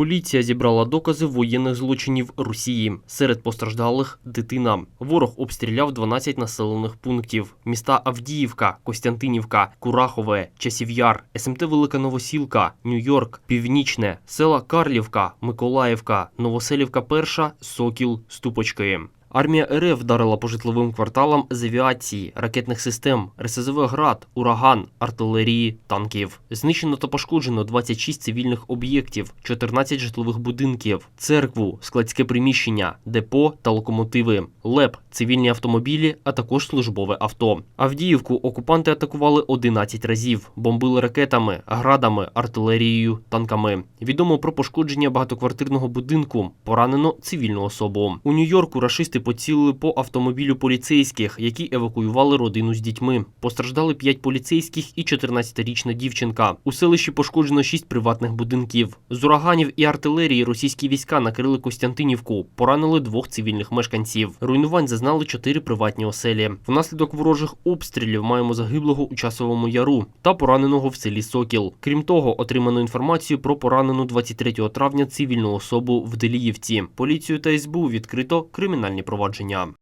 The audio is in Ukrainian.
Поліція зібрала докази воєнних злочинів Росії. Серед постраждалих дитина. Ворог обстріляв 12 населених пунктів: міста Авдіївка, Костянтинівка, Курахове, Часів'яр, СМТ Велика Новосілка, Нью-Йорк, Північне, села Карлівка, Миколаївка, Новоселівка Перша, Сокіл, Ступочки. Армія РФ вдарила по житловим кварталам з авіації, ракетних систем, РСЗВ «Град», ураган, артилерії, танків. Знищено та пошкоджено 26 цивільних об'єктів, 14 житлових будинків, церкву, складське приміщення, депо та локомотиви, ЛЕП, цивільні автомобілі, а також службове авто. Авдіївку окупанти атакували 11 разів, бомбили ракетами, градами, артилерією, танками. Відомо про пошкодження багатоквартирного будинку, поранено цивільну особу. У Нью-Йорку рашисти поцілили по автомобілю поліцейських, які евакуювали родину з дітьми. Постраждали 5 поліцейських і 14-річна дівчинка. У селищі пошкоджено 6 приватних будинків. З ураганів і артилерії російські війська накрили Костянтинівку, поранили двох цивільних мешканців. Руйнувань зазнали 4 приватні оселі. Внаслідок ворожих обстрілів маємо загиблого у часовому яру та пораненого в селі Сокіл. Крім того, отримано інформацію про поранену 23 травня цивільну особу в Деліївці. Поліцію та СБУ відкрито кримінальні провадження.